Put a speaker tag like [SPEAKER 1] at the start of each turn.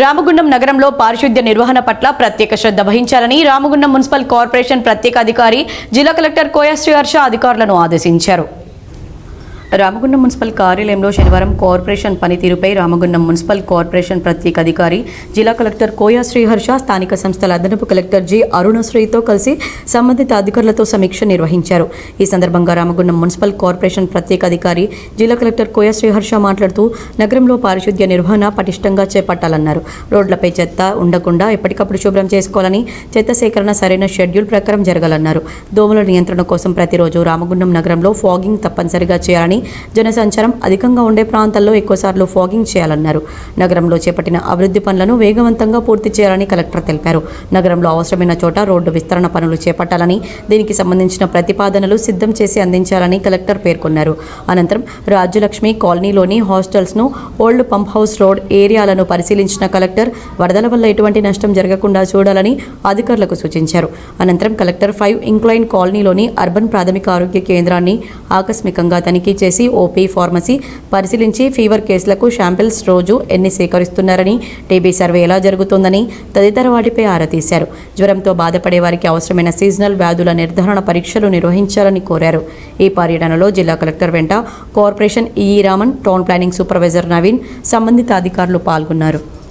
[SPEAKER 1] రామగుండం నగరంలో పారిశుద్ధ్య నిర్వహణ పట్ల ప్రత్యేక శ్రద్ధ వహించాలని రామగుండం మున్సిపల్ కార్పొరేషన్ ప్రత్యేక అధికారి జిల్లా కలెక్టర్ కోయ శ్రీహర్ష అధికారులను ఆదేశించారు. రామగుండం మున్సిపల్ కార్యాలయంలో శనివారం కార్పొరేషన్ పనితీరుపై రామగుండం మున్సిపల్ కార్పొరేషన్ ప్రత్యేక అధికారి జిల్లా కలెక్టర్ కోయా శ్రీహర్ష స్థానిక సంస్థల అదనపు కలెక్టర్ జి అరుణశ్రీతో కలిసి సంబంధిత అధికారులతో సమీక్ష నిర్వహించారు. ఈ సందర్భంగా రామగుండం మున్సిపల్ కార్పొరేషన్ ప్రత్యేక అధికారి జిల్లా కలెక్టర్ కోయా శ్రీహర్ష మాట్లాడుతూ నగరంలో పారిశుద్ధ్య నిర్వహణ పటిష్టంగా చేపట్టాలన్నారు. రోడ్లపై చెత్త ఉండకుండా ఎప్పటికప్పుడు శుభ్రం చేసుకోవాలని చెత్త సేకరణ సరైన షెడ్యూల్ ప్రకారం జరగాలన్నారు. దోమల నియంత్రణ కోసం ప్రతిరోజు రామగుండం నగరంలో ఫాగింగ్ తప్పనిసరిగా చేయాలని జనసంచారం అధికంగా ఉండే ప్రాంతాల్లో ఎక్కువసార్లు ఫాగింగ్ చేయాలన్నారు. నగరంలో చేపట్టిన అభివృద్ధి పనులను వేగవంతంగా పూర్తి చేయాలని కలెక్టర్ తెలిపారు. నగరంలో అవసరమైన చోట రోడ్డు విస్తరణ పనులు చేపట్టాలని దీనికి సంబంధించిన ప్రతిపాదనలు సిద్ధం చేసి అందించాలని కలెక్టర్ పేర్కొన్నారు. అనంతరం రాజ్యలక్ష్మి కాలనీలోని హాస్టల్స్ను ఓల్డ్ పంప్ హౌస్ రోడ్ ఏరియాలను పరిశీలించిన కలెక్టర్ వరదల వల్ల ఎటువంటి నష్టం జరగకుండా చూడాలని అధికారులకు సూచించారు. అనంతరం కలెక్టర్ ఫైవ్ ఇంక్లైన్ కాలనీలోని అర్బన్ ప్రాథమిక ఆరోగ్య కేంద్రాన్ని ఆకస్మికంగా తనిఖీ చేసి ఓపీ ఫార్మసీ పరిశీలించి ఫీవర్ కేసులకు శాంపిల్స్ రోజు ఎన్ని సేకరిస్తున్నారని టీబీ సర్వే ఎలా జరుగుతుందని తదితర వాటిపై ఆరా తీశారు. జ్వరంతో బాధపడే వారికి అవసరమైన సీజనల్ వ్యాధుల నిర్ధారణ పరీక్షలు నిర్వహించాలని కోరారు. ఈ పర్యటనలో జిల్లా కలెక్టర్ వెంట corporation EE Raman town planning supervisor Naveen సంబంధిత అధికారులు పాల్గొన్నారు.